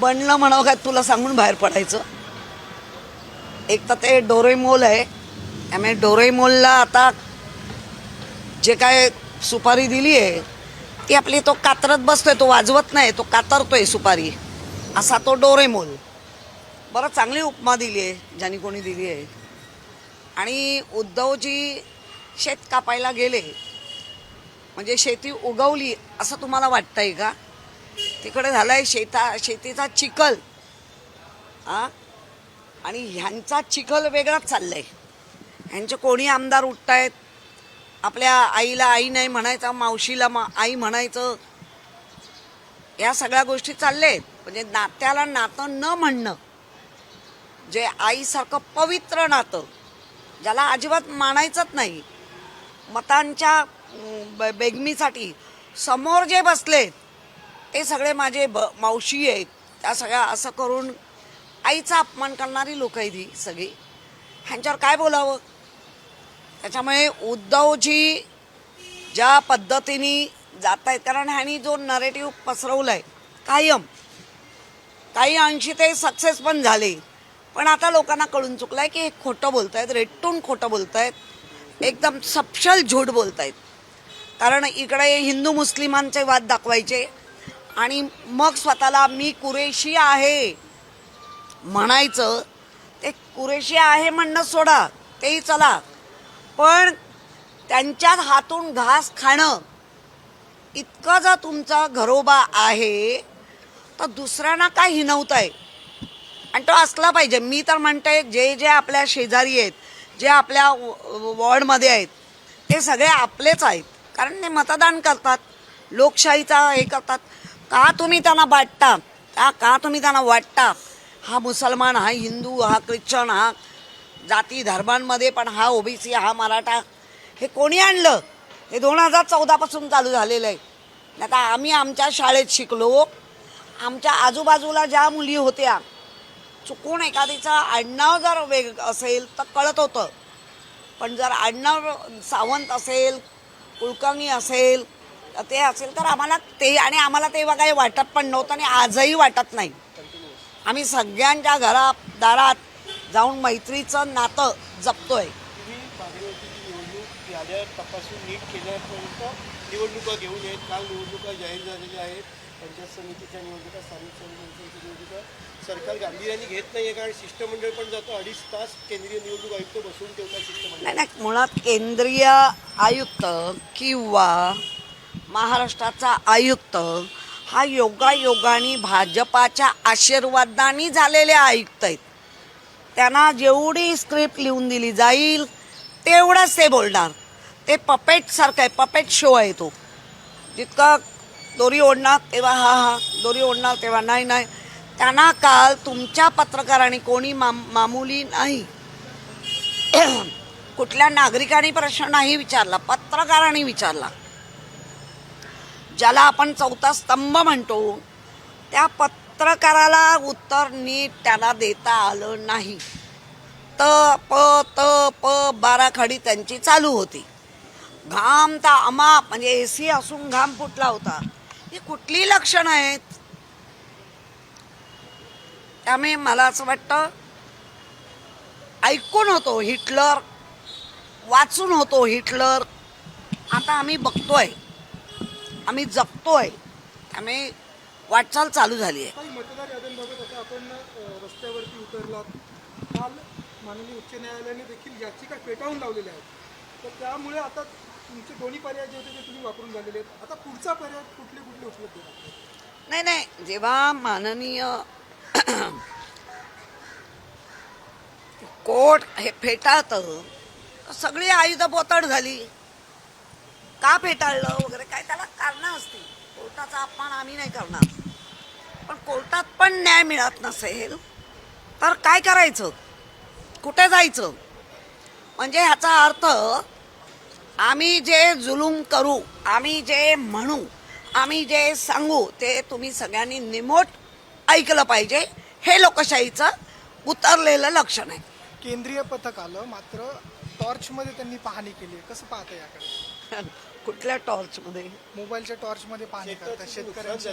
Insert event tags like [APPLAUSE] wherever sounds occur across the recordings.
बनलं म्हणावं काय तुला सांगून बाहेर पडायचं? एक तर ते डोरेमोल आहे. त्यामुळे डोरेमोलला आता जे काय सुपारी दिली आहे ती आपली तो कातरत बसतोय तो वाजवत नाही तो कातरतोय सुपारी. असा तो डोरेमोल बरं चांगली उपमा दिली आहे ज्याने कोणी दिली आहे. आणि उद्धवजी शेत कापायला गेले. म्हणजे शेती उगवली असं तुम्हाला वाटतंय का? तिकडे झालाय शेता शेतीचा चिखल. हां आणि ह्यांचा चिखल वेगळाच चाललाय. ह्यांचे कोणी आमदार उठतायत? आपल्या आईला आई नाही म्हणायचं मावशीला मा आई म्हणायचं. या सगळ्या गोष्टी चालल्या आहेत म्हणजे नात्याला नातं न म्हणणं. जे आईसारखं पवित्र नातं ज्याला अजिबात मानायचंच नाही. मतांच्या बेगमीसाठी समोर जे बसलेत ते सगळे माझे ब मावशी आहेत. त्या सगळ्या असं करून आईचा अपमान करणारी लोक आहेत ही सगळी. ह्यांच्यावर काय बोलावं? त्याच्यामुळे उद्धवजी ज्या पद्धतीने जात आहेत कारण ह्यांनी जो नरेटिव्ह पसरवला आहे कायम. काही अंशी ते सक्सेस पण झाले. पण आता लोकांना कळून चुकलं आहे की हे खोटं बोलत आहेत रेटून खोटं बोलत आहेत एकदम सपशल झूट आहेत कारण इकडे हिंदू मुस्लिमांचे वाद दाखवायचे आणि मग स्वतःला मी कुरेशी आहे म्हणायचं ते कुरेशी आहे म्हणणं सोडा तेही चला. पण त्यांच्याच हातून घास खाणं इतकं जर तुमचा घरोबा आहे तर दुसऱ्यांना काय हिनवताय? आणि तो असला पाहिजे. मी तर म्हणते जे जे आपल्या शेजारी आहेत जे आपल्या वॉर्डमध्ये आहेत ते सगळे आपलेच आहेत. कारण ते मतदान करतात लोकशाहीचा हे करतात. का तुम्ही त्यांना वाटता? का का तुम्ही त्यांना वाटता? हा मुसलमान हा हिंदू हा ख्रिश्चन हा जाती धर्मांमध्ये पण हा ओबीसी हा मराठा हे कोणी आणलं? हे दोन हजार चौदापासून चालू झालेलं आहे. नाही आता आम्ही आमच्या शाळेत शिकलो. आमच्या आजूबाजूला ज्या मुली होत्या चुकून एखादीचं आडनाव जर वेग असेल तर कळत होतं. पण जर आडनाव सावंत असेल कुलकर्णी असेल ते असेल तर आम्हाला ते आणि आम्हाला तेव्हा काही वाटत पण नव्हतं आणि आजही वाटत नाही. आम्ही सगळ्यांच्या घरात दारात जाऊन मैत्रीचं नातं जपतोय. तपासून नीट केल्यापर्यंत निवडणुका घेऊन येत काल निवडणुका जाहीर झालेल्या आहेत. पंचायत समितीच्या निवडणुका स्थानिक संस्थांच्या निवडणुका. सरकार गांभीर्याने घेत नाही आहे कारण शिष्टमंडळ पण जातो. अडीच तास केंद्रीय निवडणूक आयुक्त बसवून ठेवतात शिष्टमंडळ. नाही मुळात केंद्रीय आयुक्त किंवा महाराष्ट्राचा आयुक्त. हा योगायोगाने भाजपाच्या आशीर्वादाने झालेले आयुक्त आहेत. त्यांना जेवढी स्क्रिप्ट लिहून दिली जाईल तेवढंच ते बोलणार. ते पपेटसारखं आहे पपेट शो आहे तो. जितका दोरी ओढणार तेव्हा हा हा दोरी ओढणार तेव्हा नाही नाही. त्यांना काल तुमच्या पत्रकारांनी कोणी माम मामुली नाही. [CLEARS THROAT] कुठल्या नागरिकांनी प्रश्न नाही विचारला पत्रकारांनी विचारला. ज्याला आपण चौथा स्तंभ म्हणतो त्या पत्रकाराला उत्तर नीट त्याला देता आलं नाही. त प त प बाराखडी त्यांची चालू होती. घाम तर अमाप म्हणजे ए सी असून घाम फुटला होता. ही कुठली लक्षणं आहेत? त्यामुळे मला असं वाटतं ऐकून होतो हिटलर वाचून होतो हिटलर. आता आम्ही बघतोय. आम्ही जगतोय त्यामुळे वाटचाल चालू झाली आहे. मतदार याद्यांबाबत आता आपण रस्त्यावरती उतरलात. काल माननीय उच्च न्यायालयाने देखील याचिका फेटाळून लावलेल्या आहेत. तर त्यामुळे आता तुमचे दोन्ही पर्याय जे होते ते तुम्ही वापरून झालेले आहेत. आता पुढचा पर्याय कुठले कुठले उपलब्ध नाही. नाही जेव्हा माननीय कोर्ट हे फेटाळतं सगळी आयुध बोतड झाली. का फेटाळलं वगैरे? काय त्याला कारणं असतील? कोर्टाचा अपमान आम्ही नाही करणार. पण कोर्टात पण न्याय मिळत नसेल तर काय करायचं? कुठे जायचं? म्हणजे ह्याचा अर्थ आम्ही जे जुलूम करू आम्ही जे म्हणू आम्ही जे सांगू ते तुम्ही सगळ्यांनी निमोट ऐकलं पाहिजे. हे लोकशाहीचं उतरलेलं लक्षण आहे. केंद्रीय पथक आलं मात्र टॉर्चमध्ये त्यांनी पाहणी केली आहे. कसं पाहता याकडे? [LAUGHS] कुठल्या टॉर्चमध्ये मोबाईलच्या टॉर्चमध्ये पाहणी करतात शेतकऱ्यांच्या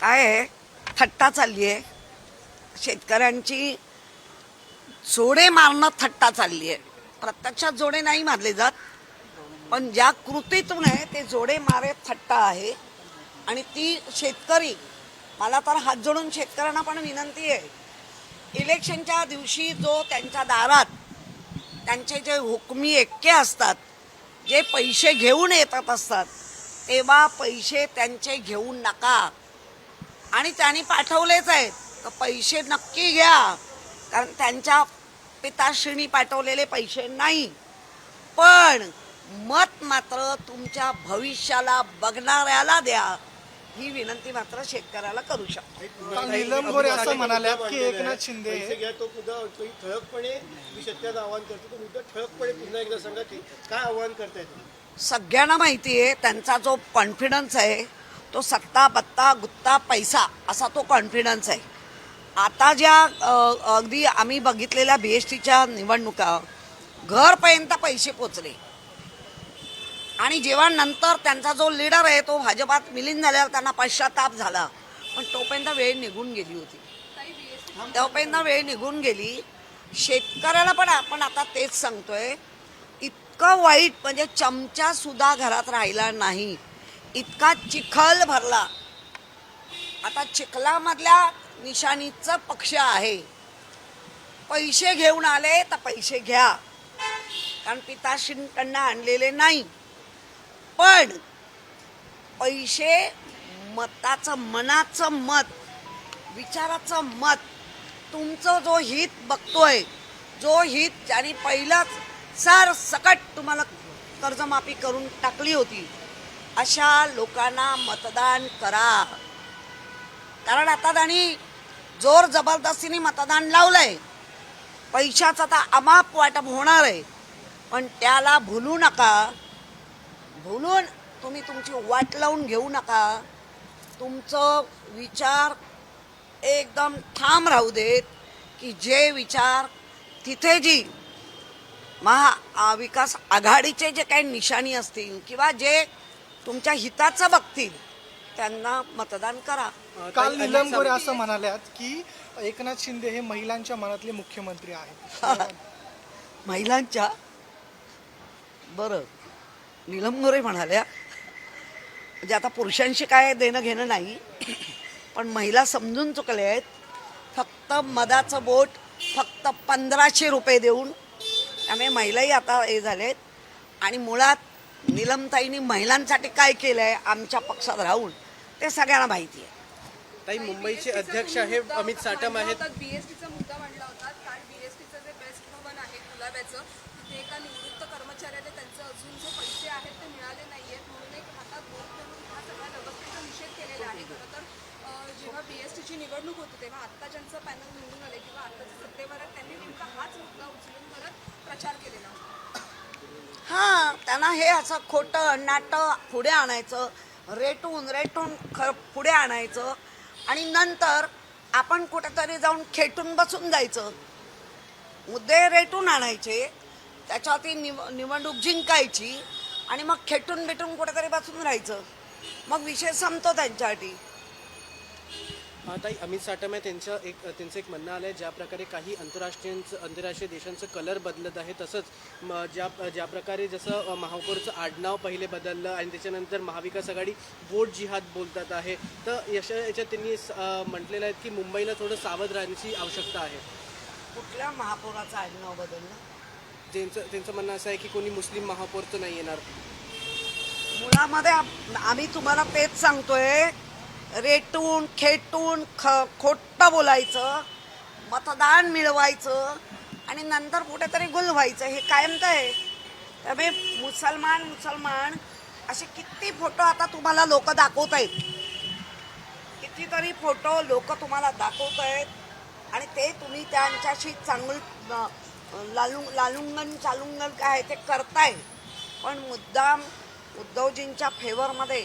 काय आहे? थट्टा चालली आहे शेतकऱ्यांची जोडे मारणं थट्टा चालली आहे प्रत्यक्षात जोडे नाही मारले जात पण ज्या कृतीतून आहे ते जोडे मारे थट्टा आहे. आणि ती शेतकरी मला तर हात जोडून शेतकऱ्यांना पण विनंती आहे इलेक्शनच्या दिवशी जो त्यांच्या दारात त्यांचे जे हुकमी एक्के असतात जे पैसे घेऊन येतात असतात तेव्हा पैसे त्यांचे घेऊन नका. आणि त्यांनी पाठवलेच आहेत. तर पैसे नक्की घ्या. कारण त्यांच्या पिताश्रीनी पाठवलेले पैसे नाही. पण मत मात्र तुमच्या भविष्याला बघणाऱ्याला द्या. ही विनंती मात्र शेतकऱ्याला करू शकतो. काल नीलम गोरे असं म्हणाल्यात की एकनाथ शिंदे. घ्या तो मुद्दा ठळकपणे मी शेतकऱ्यांना आवाहन करतो. तो मुद्दा ठळकपणे पुन्हा एकदा सांगा की काय आवाहन करताय सगळ्यांना माहिती आहे त्यांचा जो कॉन्फिडन्स आहे तो सत्ता बत्ता गुत्ता पैसा असा तो कॉन्फिडन्स आहे. आता ज्या अगदी आम्ही बघितलेल्या बी एस टीच्या निवडणुका घरपर्यंत पैसे पोचले. आणि जेव्हा नंतर त्यांचा जो लीडर आहे तो भाजपात विलीन झाल्यावर त्यांना पश्चाताप झाला. पण तोपर्यंत वेळ निघून गेली होती. तोपर्यंत वेळ निघून गेली. शेतकऱ्याला पण आपण आता तेच सांगतोय इतकं वाईट म्हणजे चमचा सुद्धा घरात राहिला नाही. इतका चिखल भरला. आता चिखलामधल्या निशाणीचं पक्ष आहे. पैसे घेऊन आले तर पैसे घ्या. कारण पिताश्रींकडनं आणलेले नाही. पण पैसे मताचं मनाचं मत विचाराचं मत तुमचं जो हित बघतोय जो हित ज्याने पहिलंच सार सकट तुम्हाला कर्जमाफी करून टाकली होती अशा लोकांना मतदान करा. कारण आता त्यांनी जोर जबरदस्तीने मतदान लावलंय. पैशाचं आता अमाप वाटप होणार आहे. पण त्याला भुलू नका. भुलून तुम्ही तुमची वाट लावून घेऊ नका. तुमचं विचार एकदम ठाम राहू देत की जे विचार तिथे जी महा विकास आघाडीचे जे काही निशाणी असतील किंवा जे तुमच्या हिताचं बघतील त्यांना मतदान करा. काल नीलम गोरे असं म्हणाल्यात की एकनाथ शिंदे हे महिलांच्या मनातले मुख्यमंत्री आहेत. [LAUGHS] महिलांच्या? बरं. नीलम गोरे म्हणाल्या म्हणजे आता पुरुषांशी काय देणं घेणं नाही पण महिला समजून चुकल्या आहेत. फक्त मधाचं बोट फक्त पंधराशे रुपये देऊन त्यामुळे महिलाही आता हे झालेत. आणि मुळात नीलमताईंनी महिलांसाठी काय केलं आहे आमच्या पक्षात राहून ते सगळ्यांना माहिती आहे. ताई मुंबईचे अध्यक्ष आहे अमित साटम आहेत. बीएसटीचा मुद्दा मांडला होता कारण बीएसटीचं जे बेस्ट भवन आहे गुलाब्याचं तिथे एका निवृत्त कर्मचाऱ्याला त्यांचे अजून जे पैसे आहेत ते मिळाले नाहीयेत म्हणून एक हातात बोट धरून हा सगळ्या व्यवस्थेचा निषेध केलेला आहे खरं तर अं, जेव्हा बीएसटीची निवडणूक होती तेव्हा आत्ता ज्यांचं पॅनल निवडून आले किंवा आत्ता सत्तेवर त्यांनी नेमका हाच मुद्दा उचलून परत प्रचार केलेला हा हां त्यांना हे असं खोटं नाटं पुढे आणायचं रेटून रेटून ख पुढे आणायचं आणि नंतर आपण कुठेतरी जाऊन खेटून बसून जायचं. मुद्दे रेटून आणायचे त्याच्यावरती निव निवडणूक जिंकायची आणि मग खेटून बिटून कुठेतरी बसून राहायचं. मग विषय संपतो त्यांच्यासाठी. ताई अमित साटम आहे. त्यांचं एक त्यांचं एक म्हणणं आलं आहे ज्या प्रकारे काही आंतरराष्ट्रीयांचं आंतरराष्ट्रीय देशांचं कलर बदलत आहे तसंच म, ज्या ज्या प्रकारे जसं महापौरचं आडनाव पहिले बदललं आणि त्याच्यानंतर महाविकास आघाडी वोट जिहाद बोलतात आहे. तर यशा याच्यात त्यांनी म्हटलेलं आहे की मुंबईला थोडं सावध राहण्याची आवश्यकता आहे. कुठल्या महापौराचं आडनाव बदललं? त्यांचं त्यांचं म्हणणं असं आहे की कोणी मुस्लिम महापौरचं नाही येणार. मुळामध्ये आम्ही तुम्हाला तेच सांगतोय रेटून खेटून ख खोटं बोलायचं मतदान मिळवायचं आणि नंतर कुठेतरी गुल व्हायचं हे कायमच आहे. त्यामुळे मुसलमान मुसलमान असे किती फोटो आता तुम्हाला लोक दाखवत आहेत कितीतरी फोटो लोक तुम्हाला दाखवत आहेत आणि ते तुम्ही त्यांच्याशी चांगलं लालुंग लालुंगन चालुंगन काय आहे ते करताय. पण मुद्दाम उद्धवजींच्या फेवरमध्ये